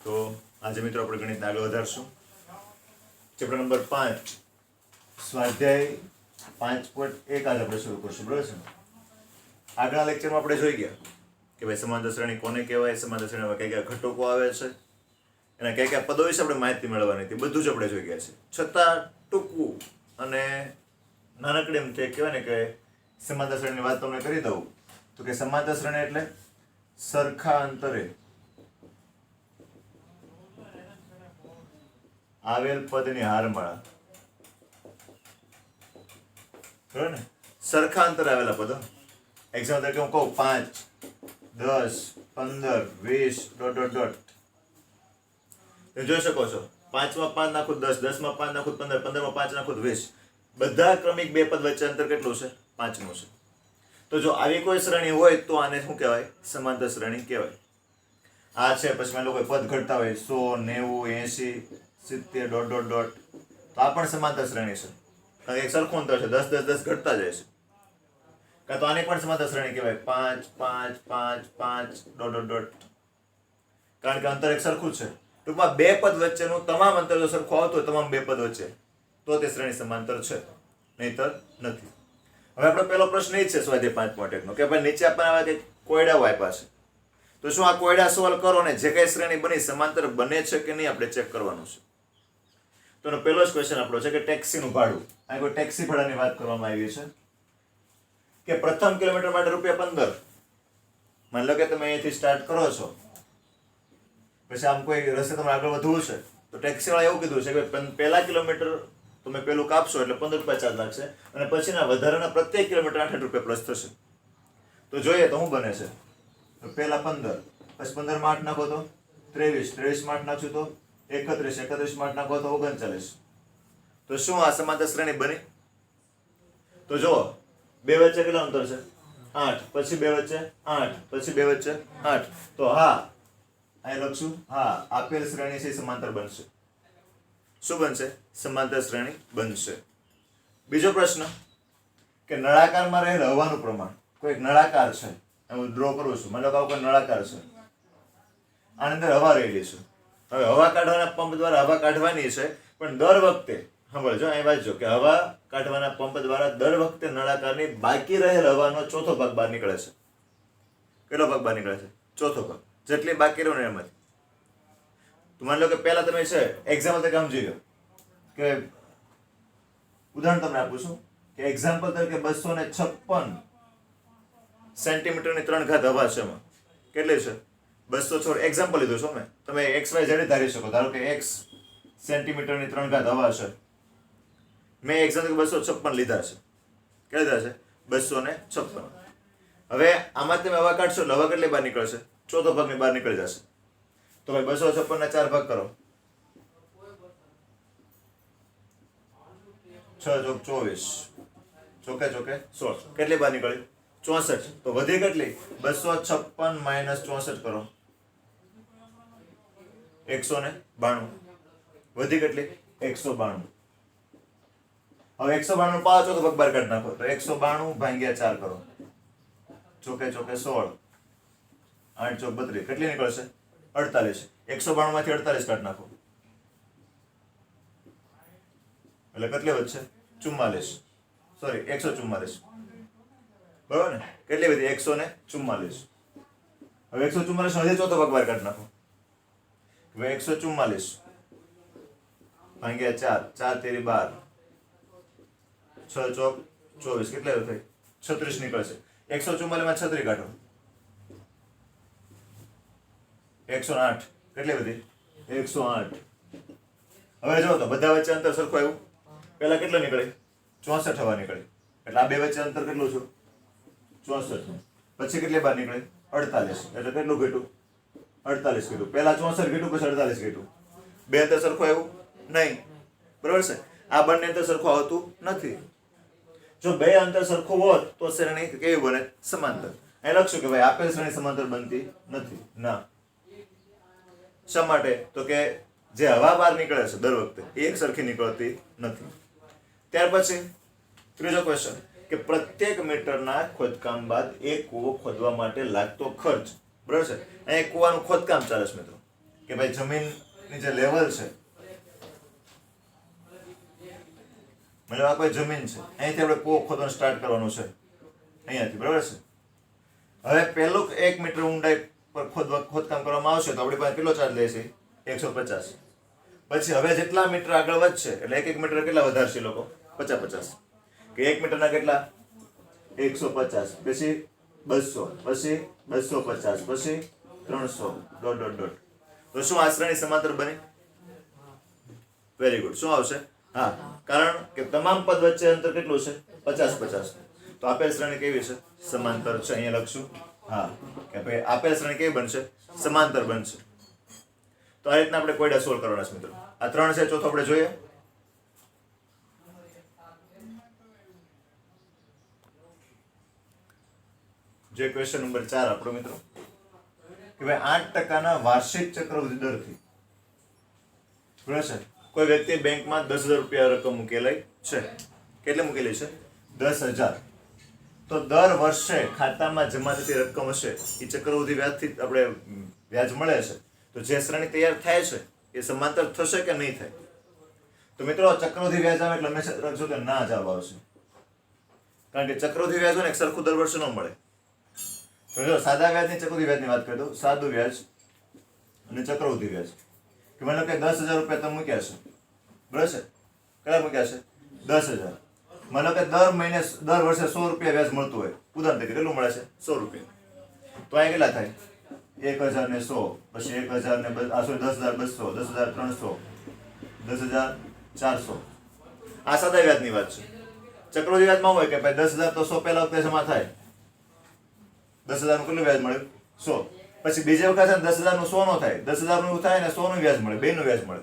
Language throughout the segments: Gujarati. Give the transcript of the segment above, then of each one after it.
તો આજે મિત્રો આપણે ગણિત આગળ વધારશું. ચેપ્ટર નંબર પાંચ. સ્વાધ્યાય પાંચ પોઈન્ટ એક આજે આપણે શરૂ કરશું. બરાબર છે આગળના લેક્ચરમાં આપણે જોઈ ગયા કે ભાઈ સમાંતર શ્રેણી કોને કહેવાય સમાંતર શ્રેણીમાં કયા કયા ઘટકો આવે છે, એના કયા કયા પદો વિશે આપણે માહિતી મેળવવાની હતી. બધું જ આપણે જોઈ ગયા છે. છતાં ટૂંકવું અને નાનકડી એમ તે કહેવાય ને કે સમાંતર શ્રેણીની વાત તમને કરી દઉં. તો કે સમાંતર શ્રેણી એટલે સરખા અંતરે આવેલ પદની હારમાળા. બરાબર ને? સરખા અંતરે આવેલા પદો. એક્ઝામ્પલ તરીકે હું કહું, પાંચ, દસ, પંદર, વીસ, ડોટ ડોટ ડોટ. તમે જોઈ શકો છો, પાંચમાં પાંચ નાખું દસ, દસમાં પાંચ નાખું પંદર, પંદરમાં પાંચ નાખું વીસ. બધા ક્રમિક બે પદ વચ્ચે અંતર કેટલું છે પાંચનું છે તો જો આવી કોઈ શ્રેણી હોય, તો આને શું કહેવાય? સમાંતર શ્રેણી કહેવાય. આ છે, પછી મેં લોકો પદ ઘટતા હોય, સો, નેવું, એંશી સિત્તેર ડોટ ડોટ ડોટ. તો આ પણ સમાંતર શ્રેણી છે. કારણ કે એક સરખું અંતર છે. દસ દસ દસ ઘટતા જાય છે. કાં તો આને પણ સમાંતર શ્રેણી કહેવાય. પાંચ પાંચ પાંચ પાંચ, ડોટ ડોટ ડોટ. કારણ કે અંતર એક સરખું છે. ટૂંકમાં બે પદ વચ્ચેનું તમામ અંતર જો સરખું આવતું હોય, તમામ બે પદ વચ્ચે, તો તે શ્રેણી સમાંતર છે. નહીતર નથી. હવે આપણો પહેલો પ્રશ્ન એ છે સ્વાધ્યાય પાંચ પોઈન્ટ કે ભાઈ નીચે આપણને આવા કંઈક કોયડાઓ આપ્યા છે. તો શું આ કોયડા સોલ્વ કરો ને જે કઈ શ્રેણી બની, સમાંતર બને છે કે નહીં, આપણે ચેક કરવાનું છે. તો એનો પહેલો જ ક્વેશ્ચન આપણો છે કે ટેક્સીનું ભાડું. અહીં કોઈ ટેક્સી ભાડાની વાત કરવામાં આવી છે. કે પ્રથમ કિલોમીટર માટે રૂપિયા પંદર. માની લો કે તમે અહીંયાથી સ્ટાર્ટ કરો છો. પછી આમ કોઈ રસ્તે તમારે આગળ વધવું છે. તો ટેક્સીવાળા એવું કીધું છે કે પહેલા કિલોમીટર તમે પેલું કાપશો એટલે પંદર રૂપિયા ચાર્જ લાગશે અને પછીના વધારાના પ્રત્યેક કિલોમીટર આઠ રૂપિયા પ્લસ થશે. તો જોઈએ તો શું બને છે? તો પહેલા પંદર, પછી પંદરમાં આઠ નાખો તો ત્રેવીસ, ત્રેવીસમાં આઠ નાખશું તો એકત્રીસ એકત્રીસમાં આઠ નાખો તો ઓગણચાલીસ. તો શું આ સમાંતર શ્રેણી બની? તો જુઓ, બે વચ્ચે કેટલા અંતર છે? આઠ. પછી બે વચ્ચે આઠ. પછી બે વચ્ચે આઠ. તો હા, અહીં લખશું, હા, આપેલ શ્રેણી છે સમાંતર બનશે. શું બનશે? સમાંતર શ્રેણી બનશે. બીજો પ્રશ્ન, કે નળાકારમાં રહેલ હવાનું પ્રમાણ, કોઈ એક નળાકાર છે, હું ડ્રો કરું છું મતલબ આવું કોઈ નળાકાર છે. આની અંદર હવા રહેલી છે. હવે હવા કાઢવાના પંપ દ્વારા હવા કાઢવાની છે, પણ દર વખતે, સાંભળજો અહીં વાંચજો કે હવા કાઢવાના પંપ દ્વારા દર વખતે નળાકારની બાકી રહેલ હવાનો ચોથો ભાગ બહાર નીકળે છે. કેટલો ભાગ બહાર નીકળે છે? ચોથો ભાગ. જેટલી બાકી રહ્યો ને એમાંથી. તો માની લો કે પહેલા તમે છે એક્ઝામ્પલ તરીકે સમજી લો. કે ઉદાહરણ તમને આપું છું. કે એક્ઝામ્પલ તરીકે બસો ને છપ્પન સેન્ટીમીટરની ત્રણ ઘાત હવા છે એમાં. કેટલી છે? બસો છોડ એક્ઝામ્પલ લીધું છો મેં. તમે એક્સ વાય ઝેડ ધારી શકો. ધારો કે એક્સ સેન્ટીમીટરની ત્રણ ઘાત હવા છે. મેં એક્ઝામ્પલ બસો છપ્પન લીધા છે. કેટલા લીધા છે? બસો ને છપ્પન. હવે આમાં તમે હવા કાઢશો એટલે હવા કેટલી બહાર નીકળશે? ચોથો ભાગની બહાર નીકળી જશે. તો ભાઈ બસો છપ્પન ના ચાર ભાગ કરો. છ ચોક ચોવીસ. ચોકે ચોકે સોળ. કેટલી બહાર નીકળી ચોસઠ. તો વધી કેટલી? બસો છપ્પન માઇનસ ચોસઠ કરો. એકસો ને બાણું. વધી કેટલી? એકસો બાણું. હવે એકસો બાણું પાછો તો ભાગ બહાર કાઢી નાખો. તો એકસો બાણું ભાંગ્યા ચાર કરો. ચોકે ચોકે સોળ. આઠ ચોક બત્રીસ. કેટલી નીકળશે? અડતાલીસ. એકસો બાણું માંથી અડતાલીસ કાઢી નાખો. એટલે કેટલી વધશે? ચુમ્માલીસ. સોરી એકસો ચુમ્માલીસ. બરાબર ને? કેટલી બધી એકસો ને ચુમ્માલીસ. હવે એકસો ચુમ્માલીસ હજી ચોથો બહાર કાઢી નાખો. હવે એકસો ચુમ્માલીસ. ભાગ્યા ચાર. ચાર તેરી બાર. છ ચોક ચોવીસ. કેટલા થઈ છત્રીસ નીકળશે. એકસો ચુમ્માલીસમાં છત્રી કાઢો. એકસો આઠ. કેટલી બધી? એકસો આઠ. હવે જો તો, બધા વચ્ચે અંતર સરખું આવ્યું? પહેલા કેટલું નીકળે? ચોસઠ હવા નીકળે. એટલે આ બે વચ્ચે અંતર કેટલું છે? ચોસઠ. પછી કેટલી બાર નીકળે? અડતાલીસ. એટલે કેટલું ઘટ્યું? અડતાલીસ કીધું. પહેલા ચોસઠ કીધું, પછી અડતાલીસ કીધું. બે અંતર સરખું આવ્યું? નહીં. બરાબર છે? આ બંને અંતર સરખું આવતું નથી. જો બે અંતર સરખું હોત, તો શ્રેણી કેવી બને? સમાંતર. અહીં લખશું કે ભાઈ, આપેલ શ્રેણી સમાંતર બનતી નથી. ના. શા માટે? તો કે જે હવા બહાર નીકળે છે દર વખતે, એ એક સરખી નીકળતી નથી. ત્યાર પછી, ત્રીજો ક્વેશ્ચન કે પ્રત્યેક મીટરના ખોદકામ બાદ એક કૂવો ખોદવા માટે લાગતો ખર્ચ બરાબર છે? અહીંયા કૂવાનું ખોદકામ ચાલે છે મિત્રો. કે ભાઈ જમીનની જે લેવલ છે, મતલબ આ કોઈ જમીન છે. અહીંથી આપણે કૂવો ખોદવાનું સ્ટાર્ટ કરવાનું છે. અહીંયાથી, બરાબર છે? હવે પહેલું એક મીટર ઊંડાઈ પર ખોદ, ખોદકામ કરવામાં આવશે તો આપણી પાસે કેટલો ચાર્જ લેશે એકસો પચાસ. પછી હવે જેટલા મીટર આગળ વધશે, એટલે એક એક મીટર કેટલા વધારશે લોકો? પચાસ પચાસ. કે એક મીટરના કેટલા? એકસો પચાસ. પછી બસો પછી બસો પચાસ પછી ત્રણસો, ડોટ ડોટ ડોટ. તો શું આ શ્રેણી સમાંતર બને? વેરી ગુડ શું આવશે? હા, કારણ કે તમામ પદ વચ્ચે અંતર કેટલું છે પચાસ પચાસ. તો આપેલ શ્રેણી કેવી છે સમાંતર છે, અહીંયા લખશું. હા, કે ભાઈ આપેલ શ્રેણી કેવી બનશે? સમાંતર બનશે. તો આ રીતના આપણે કોયડા સોલ્વ કરવાના છે મિત્રો. આ ત્રણ છે, ચોથો આપણે જોઈએ. જે ક્વેશ્ચન નંબર ચાર આપણો મિત્રો, કે ભાઈ આઠ ટકાના વાર્ષિક ચક્રવૃદ્ધિ દરથી. બરાબર કોઈ વ્યક્તિ બેંકમાં દસ હજાર રૂપિયા રકમ મૂકેલી છે. કેટલી મૂકેલી છે? દસ હજાર. તો દર વર્ષે ખાતામાં જમા થતી રકમ હશે, એ ચક્રવૃદ્ધિ વ્યાજથી આપણે વ્યાજ મળે છે. તો જે શ્રેણી તૈયાર થાય છે, એ સમાંતર થશે કે નહીં થાય? તો મિત્રો ચક્રવૃદ્ધિ વ્યાજ આવે એટલે હંમેશા રાખજો કે ના જવાબ આવશે. કારણ કે ચક્રવૃદ્ધિ વ્યાજ હોય ને સરખું દર વર્ષે ન મળે. તો જો સાદા વ્યાજની ચક્રવૃદ્ધિ વ્યાજની વાત કરી દઉં સાદું વ્યાજ અને ચક્રવૃદ્ધિ વ્યાજ. કે માનો કે દસ હજાર રૂપિયા તમે મૂક્યા છે. બરાબર છે? કેટલા મૂક્યા છે? દસ હજાર. માનો કે દર મહિને દર વર્ષે સો રૂપિયા વ્યાજ મળતું હોય. ઉદાહરણ તરીકે કેટલું મળે છે? સો રૂપિયા. તો અહીંયા કેટલા થાય? એક હજાર ને સો પછી એક હજાર ને આ sorry, દસ હજાર બસો દસ હજાર ત્રણસો દસ હજાર ચારસો. આ સાદા વ્યાજની વાત છે. ચક્રવૃદ્ધિ વ્યાજમાં હોય કે ભાઈ દસ હજાર તો સો પહેલા વખતે જમા થાય. દસ હજારનું કેટલું વ્યાજ મળ્યું સો. પછી બીજી વખત દસ હજારનું સો નો થાય. દસ હજારનું થાય ને સોનું વ્યાજ મળે બેનું વ્યાજ મળે.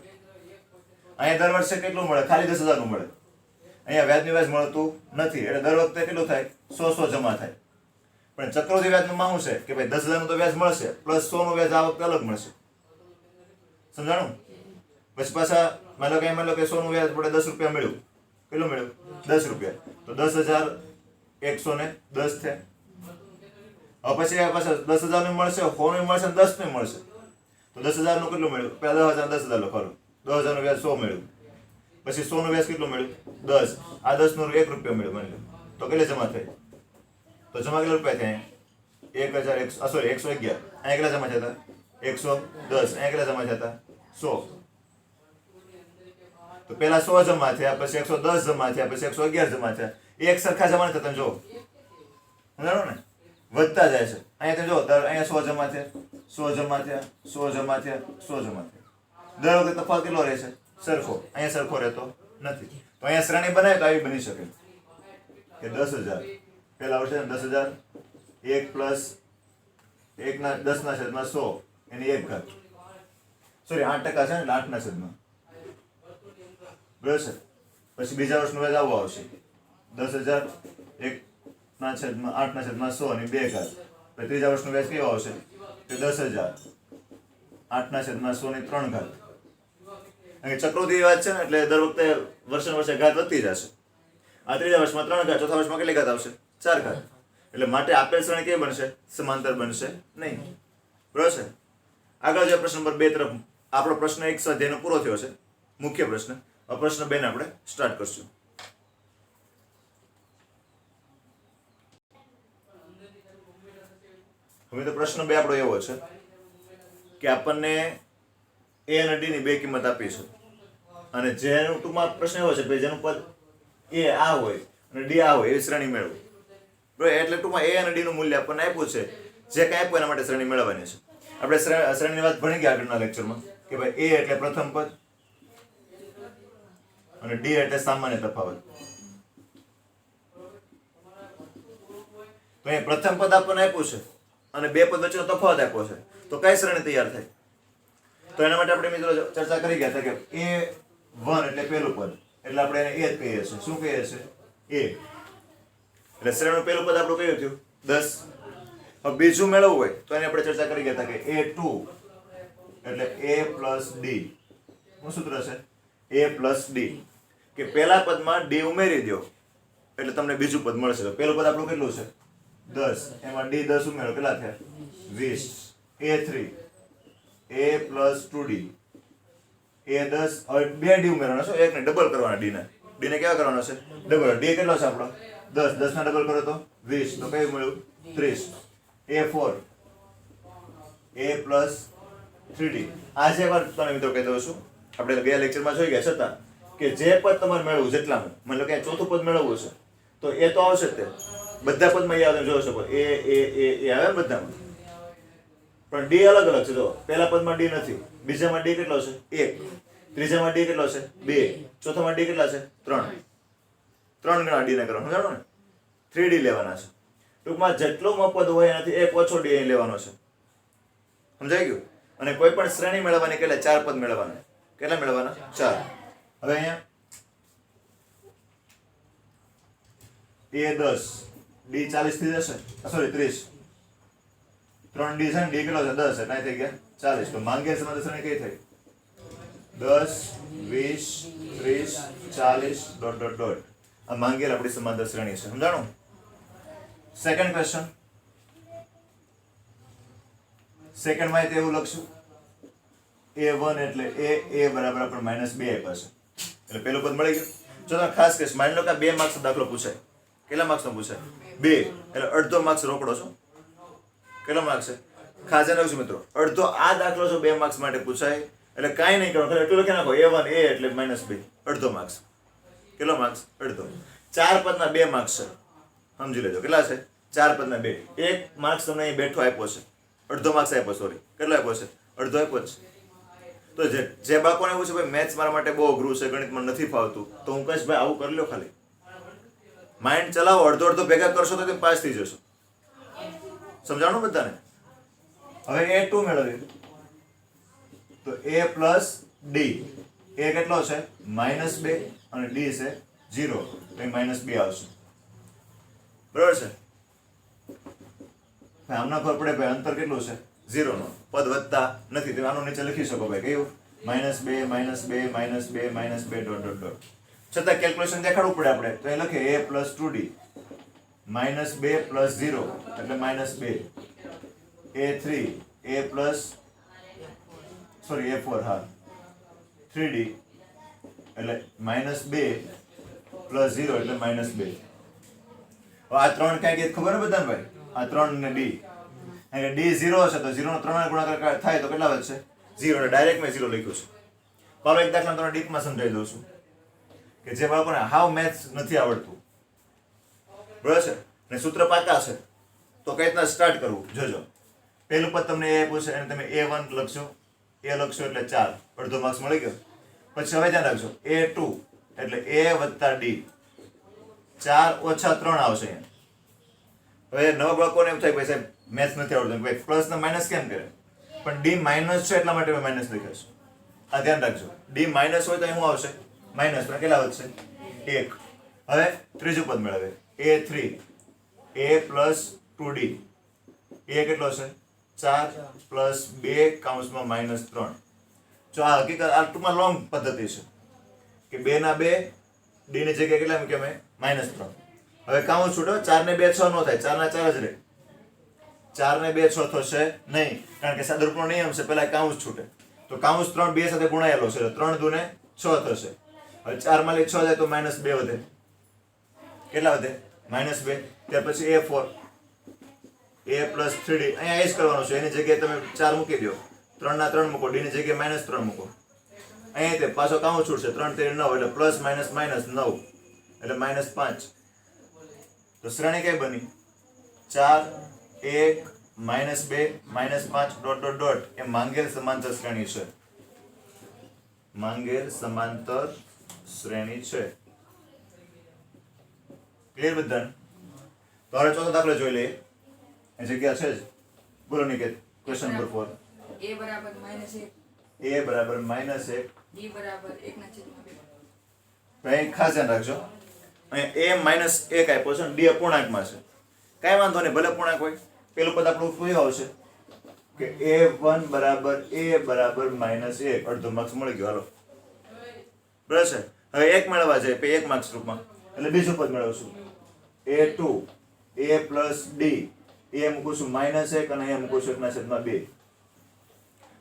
અહીંયા દર વર્ષે કેટલું મળે? ખાલી દસ હજારનું મળે. અહીંયા વ્યાજનું વ્યાજ મળતું નથી. એટલે દર વખતે કેટલું થાય? સો સો જમા થાય. પણ ચક્રવૃદ્ધિ વ્યાજનું શું છે કે ભાઈ દસ હજારનું તો વ્યાજ મળશે, પ્લસ સોનું વ્યાજ આ વખતે અલગ મળશે. સમજાણું? પછી પાછા માનો કે માનો કે સોનું વ્યાજ પડે દસ રૂપિયા મળ્યું. કેટલું મળ્યું? દસ રૂપિયા. તો દસ હજાર એકસો ને દસ થયા. પછી પછી દસ હજારનું મળશે, સોનું મળશે ને દસનું મળશે. તો દસ હજારનું કેટલું મળ્યું? પહેલા દસ હજાર દસ હજાર લખવાનું દસ હજારનું વ્યાજ સો મળ્યું. પછી સોનું વ્યાજ કેટલું મળ્યું? દસ. આ દસનું એક રૂપિયો મળ્યો, મને તો કેટલે જમા થાય? તો જમા કેટલા રૂપિયા થયા? એક હજાર એકસો સોરી એકસો અગિયાર. અહીંયા કેટલા જમા થયા એકસો દસ. અહીંયા કેટલા જમા થયા સો. તો પેલા સો જમા થયા, પછી એકસો દસ જમા થયા, પછી એકસો અગિયાર જમા થયા. એક સરખા જમા નથી તમે જો. સમજાણો ને? વધતા જાય છે. અહીંયા તમે જો અહીંયા સો જમા થયા, સો જમા થયા, સો જમા થયા, સો જમા થયા. દર વખતે તફાવત કેટલો રહે છે? સરખો. અહીંયા સરખો રહેતો નથી. તો અહીંયા શ્રેણી બનાવે તો આવી બની શકે. કે દસ હજાર. પહેલા વર્ષે દસ હજાર. એક પ્લસ એકના, દસના છેદમાં સો. એની એક ઘાત. સોરી આઠ ટકા છે ને આઠના છેદમાં. બરાબર છે? પછી બીજા વર્ષનું વેજ આવવું આવશે. દસ હજાર, એક ના છેદમાં આઠના છેદમાં સો અને બે ઘાત એટલે ત્રીજા વર્ષનો વ્યાજ કેવો આવશે? કે દસ હજાર. આઠના છેદમાં સો ની ત્રણ ઘાત. અને ચક્રવૃદ્ધિ વાત છે ને, એટલે દર વખતે વર્ષે વર્ષે ઘાત વધતી જશે. આ ત્રીજા વર્ષમાં ત્રણ ઘાત, ચોથા વર્ષમાં કેટલી ઘાત આવશે? ચાર ઘાત. એટલે માટે આપેલ શ્રેણી કેવી બનશે? સમાંતર બનશે નહીં. બરાબર છે? આગળ જે પ્રશ્ન નંબર બે તરફ. આપણો પ્રશ્ન એક સ્વાધ્યાયનો પૂરો થયો છે. મુખ્ય પ્રશ્ન. પ્રશ્ન બે ને આપણે સ્ટાર્ટ કરશું. હવે તો પ્રશ્ન બે આપણો એવો છે કે આપણને એ અને ડીની બે કિંમત આપી છે. અને જેનું ટૂંકમાં પ્રશ્ન એવો છે કે જેનું પદ એ આ હોય અને ડી આ હોય એવી શ્રેણી મેળવો. બરાબર? એટલે ટૂંકમાં એ અને ડીનું મૂલ્ય આપણને આપ્યું છે. જે કાંઈ આપ્યું એના માટે શ્રેણી મેળવવાની છે. આપણે શ્રે- શ્રેણીની વાત ભણી ગયા આગળના લેક્ચરમાં કે ભાઈ એ એટલે પ્રથમ પદ અને ડી એટલે સામાન્ય તફાવત. તો અહીંયા પ્રથમ પદ આપણને આપ્યું છે. અને બે પદ વચ્ચેનો તફાવત આપ્યો છે. તો કઈ શ્રેણી તૈયાર થાય? તો એના માટે આપણે મિત્રો ચર્ચા કરી ગયા હતા કે એ વન એટલે પહેલું પદ. એટલે આપણે એને એ જ કહીએ છીએ. શું કહીએ છીએ? એ. એટલે શ્રેણીનું પહેલું પદ આપણું કયું થયું? દસ. હવે બીજું મેળવવું હોય તો એની આપણે ચર્ચા કરી ગયા હતા કે એ ટુ. એટલે એ પ્લસ ડી. શું સૂત્ર છે? A plus D. કે પહેલા પદમાં ડી ઉમેરી દો એટલે તમને બીજું પદ મળશે. પહેલું પદ આપણું કેટલું છે? દસ. એમાં ડી દસ ઉમેરો. કેટલા થયા? વીસ. A three. A plus two D. એ દસ. હવે બે ડી ઉમેરવાના છે. એકને ડબલ કરવાના ડી ને ડી ને કેવા કરવાનો છે? ડબલ ડી કેટલો છે આપણો? દસ. દસ ના ડબલ કરો તો? વીસ. તો કયું મળ્યું? ત્રીસ. A four A plus three D. આજે એક વાત તમે મિત્રો કહી દઉં છું. આપણે બે લેક્ચરમાં જોઈ ગયા છતાં કે જે પદ તમારે મેળવવું, જેટલામાં. મતલબ કે ચોથું પદ મેળવવું છે તો એ તો આવશે જ તે. બધા પદમાં યાદ જોઈ શકો. એ એ એ એ આવે બધામાં પણ ડી અલગ અલગ છે, જો. પહેલા પદમાં ડી નથી. બીજામાં ડી કેટલો છે એક. ત્રીજામાં ડી કેટલો છે બે. ચોથામાં ડી કેટલા છે? ત્રણ. ત્રણ ગણા ડી ના કરવાનું જાણો ને? થ્રી ડી લેવાના છે. ટૂંકમાં જેટલો મપદ હોય એનાથી એક ઓછો ડી અહીં લેવાનો છે. સમજાઈ ગયું? અને કોઈ પણ શ્રેણી મેળવવાની કેટલા ચાર પદ મેળવવાના. કેટલા મેળવવાના? ચાર. હવે અહીંયા. એ દસ. ડી ચાલીસથી જશે. સોરી ત્રીસ. ત્રણ ડી છે ને ડી કેટલો છે? દસ એટલે થઈ ગયા. ચાલીસ. તો માંગે સમાન શ્રેણી કઈ થઈ દસ, વીસ, ત્રીસ, ચાલીસ ડોટ ડોટ ડોટ આ માંગેલ આપણી સમાંતર શ્રેણી છે. સમજાણું? સેકન્ડ ક્વેશ્ચન સેકન્ડમાં એવું લખશું. એ વન એટલે એ એ બરાબર આપણે માઇનસ બે આપ્યા છે. એટલે પેલું પદ મળી ગયું. જો તમે ખાસ કેસ માની લો કે બે માર્ક્સ દાખલો પૂછાય. કેટલા માર્ક્સનો પૂછાય? બે. એટલે અડધો માર્ક્સ રોકડો છો. કેટલો માર્ક્સ છે? ખાસ રાખજો મિત્રો. અડધો આ દાખલો છો, બે માર્ક્સ માટે પૂછાય. એટલે કાંઈ નહીં ખાલી એટલું લખી નાખો. એ વન એ એટલે માઇનસ બે. અડધો માર્ક્સ કેટલો માર્ક્સ અડધો. ચાર પદના બે માર્ક્સ છે. સમજી લેજો. કેટલા છે? ચાર પદના બે. એક માર્ક્સ તમને અહીં બેઠો આપ્યો છે. અડધો માર્ક્સ આપ્યો સોરી કેટલો આપ્યો છે? અડધો આપ્યો છે. તો જે જે બાળકોને એવું છે, ભાઈ મેથ્સ મારા માટે બહુ અઘરું છે, ગણિતમાં નથી ફાવતું. તો હું કહીશ, ભાઈ, આવું કરી લો ખાલી. માઇન્ડ ચલાવો, અડધો અડધો ભેગા કરશો તો તમે પાસ થઈ જશો. સમજાણું બધાને? હવે એ ટુ મેળવ્યું તો એ પ્લસ ડી એ કેટલો છે? માઇનસ બે અને ડી છે ઝીરો તો માઇનસ બે આવશે. બરાબર છે? આમના ખબર પડે ભાઈ, અંતર કેટલું છે? ઝીરો નો. પદ વધતા નથી. તમે આનું નીચે લખી શકો ભાઈ, કયું? માઇનસ બે માઇનસ બે માઇનસ બે માઇનસ બે ડોટ ડોટ ડોટ છતાં કેલ્ક્યુલેશન દેખાડવું પડે આપણે. તો એ લખે A plus two D minus બે પ્લસ ઝીરો એટલે માઇનસ બે. A three A plus sorry A four હા. થ્રી ડી એટલે માઇનસ બે પ્લસ ઝીરો એટલે માઇનસ બે. આ ત્રણ કાંઈક ખબર ને બધાને ભાઈ? આ ત્રણ ને ડી કારણ કે ડી ઝીરો હશે તો ઝીરો ત્રણ ગુણાકાર થાય તો કેટલા વધશે? ઝીરો ડાયરેક્ટ મેં ઝીરો લખ્યું છે. ચાલો એક દાખલા તમને ડીપમાં સમજાવી દઉં છું. કે જે બાળકોને હાવ મેથ્સ નથી આવડતું. બરાબર છે? ને સૂત્ર પાકા છે તો કઈ રીતના સ્ટાર્ટ કરવું? જોજો. પહેલું પદ તમને એ પૂછે અને તમે એ વન લખશો. એ લખશો એટલે ચાર. અડધો માર્ક્સ મળી ગયો. પછી હવે ધ્યાન રાખજો. એ ટુ એટલે એ વત્તા ડી ચાર ઓછા ત્રણ આવશે અહીંયા હવે નવા બાળકોને એમ થાય કે સાહેબ મેથ્સ નથી આવડતું. ભાઈ પ્લસ ને માઇનસ કેમ કરે? પણ ડી માઇનસ છે એટલા માટે મેં માઇનસ લખ્યો છે. આ ધ્યાન રાખજો. ડી માઇનસ હોય તો અહીં શું આવશે. માઇનસ પણ કેટલા વધશે? એક. હવે ત્રીજું પદ મેળવે A three A plus two D એ કેટલો છે ચાર પ્લસ બે કાઉન્સમાં માઇનસ ત્રણ. જો આ હકીકત, આ ટૂંકમાં લોંગ પદ્ધતિ છે. કે બે ના બે ડીની જગ્યાએ કેટલા મૂક્યા મેં? માઇનસ ત્રણ. હવે કાઉન્સ છૂટો, ચાર ને બે છ નો થાય. ચાર ના ચાર જ રહે. ચાર ને બે છ થશે નહીં. કારણ કે સાદરૂપનો નિયમ છે પેલા કાઉન્સ છૂટે. તો કાઉન્સ ત્રણ બે સાથે ગુણાયેલો છે ત્રણ દુને છ થશે. હવે ચારમાંથી છ જાય તો માઇનસ બે વધે. કેટલા વધે? માઇનસ બે. ત્યાર પછી A four A plus three અહીંયા એ જ કરવાનું છે. એની જગ્યાએ તમે ચાર મૂકી દો. ત્રણ ના ત્રણ મૂકો. ડીની જગ્યાએ માઇનસ ત્રણ મૂકો. અહીંયા તે પાછો કાઉન્સ છૂટશે? ત્રણ તેર નવ એટલે પ્લસ માઇનસ માઇનસ નવ. એટલે માઇનસ પાંચ. તો શ્રેણી કઈ બની? ચાર, એક માઇનસ બે માઇનસ પાંચ ડોટ ડોટ ડોટ એ માંગેલ સમાંતર શ્રેણી છે. માંગેલ સમાંતર શ્રેણી છે. ક્લિયર બધાને? તો હવે ચોથો દાખલો જોઈ લઈએ. એ જગ્યા છે જ. બોલો Niket question number four A બરાબર માઇનસ એક. એ બરાબર માઇનસ એક. ડી બરાબર એકના છેદમાં બે. અહીં ખાસ ધ્યાન રાખજો. અહીંયા એ માઇનસ એક આપ્યો છે ડી અપૂર્ણાંકમાં છે. કાંઈ વાંધો નહીં ભલે પૂર્ણાંક હોય. પેલું પદ આપણું કયું આવશે. કે એ વન બરાબર એ બરાબર માઇનસ એક. અડધો માર્ક્સ મળી ગયો. હાલો. બરાબર છે? હવે એક મેળવવા છે એક માર્ક્સ રૂપમાં. એટલે બીજું પદ મેળવશું. A two A plus D A મૂકું છું માઇનસ એક અને એ મૂકું છું એકના છેદમાં બે.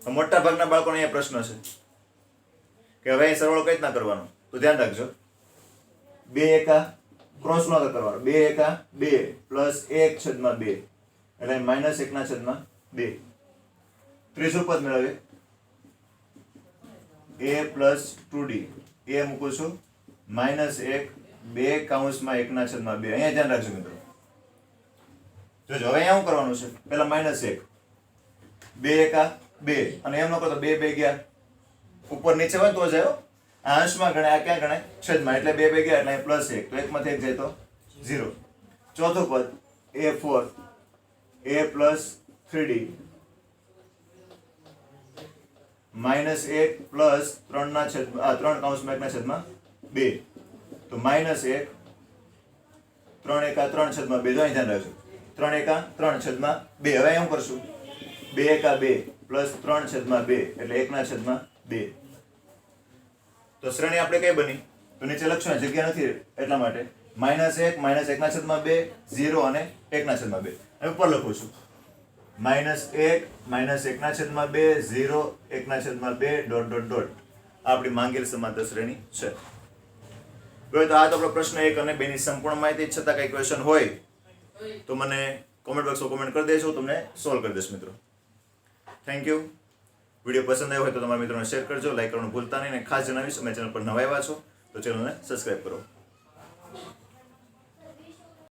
મોટા ભાગના બાળકોને અહીંયા પ્રશ્ન છે કે હવે સરવાળો કઈ રીતના કરવાનો? તો ધ્યાન રાખજો. બે એકા ક્રોસ નો કરવાનો. બે એકા બે પ્લસ એક છેદમાં બે. એટલે માઇનસ એકના છેદમાં બે. ત્રીજું પદ મેળવીએ. A plus two D A મૂકું છું, માઇનસ એક, બે કાઉન્સમાં એકના છેદમાં બે. અહીંયા ધ્યાન રાખજો મિત્રો. જોજો હવે અહીંયા શું કરવાનું છે? પહેલા માઇનસ એક. બે એકા બે. અને એમ ન કરો તો બે બે ગયા. ઉપર નીચે હોય તો જાય આંશમાં ગણાય, આ ક્યાં ગણાય? છેદમાં. એટલે બે બે ગયા, એટલે પ્લસ એક. તો એકમાંથી એક જાય તો ઝીરો ચોથું પદ A four A plus three D minus એક પ્લસ ત્રણના છેદ ત્રણ કાઉન્સમાં એકના છેદમાં બે. તો માઇનસ એક, ત્રણ એકા ત્રણ છેદમાં બે. તો અહીં ધ્યાન રાખજો. ત્રણ એકા ત્રણ છેદમાં બે. હવે એમ કરશું? બે એકા બે પ્લસ ત્રણ છેદમાં બે, એટલે એકના છેદમાં બે. તો શ્રેણી આપણે કઈ બની? તો નીચે ને જગ્યા નથી એટલા માટે. માઇનસ એક, માઇનસ એકના છેદમાં બે, ઝીરો અને એકના છેદમાં બે. ઉપર લખું છું. માઇનસ એક, માઇનસ એકના છેદમાં બે, ઝીરો, એકના છેદમાં બે, ડોટ ડોટ ડોટ. આપણી માંગેલ સમાંતર શ્રેણી છે. તો આ તો આપણો પ્રશ્ન એક અને બેની સંપૂર્ણ માહિતી, છતાં કંઈ ક્વેશ્ચન હોય, તો મને કોમેન્ટ બોક્સમાં કોમેન્ટ કરી દેજો તમને સોલ્વ કરી દઈશ, મિત્રો. થેન્ક યુ વીડિયો પસંદ આવ્યો હોય તો તમારા મિત્રોને શેર કરજો લાઈક કરવાનું ભૂલતા નહીં, અને ખાસ જણાવીશ, અમે ચેનલ પર નવા આવ્યા છો, તો ચેનલને સબસ્ક્રાઈબ કરો.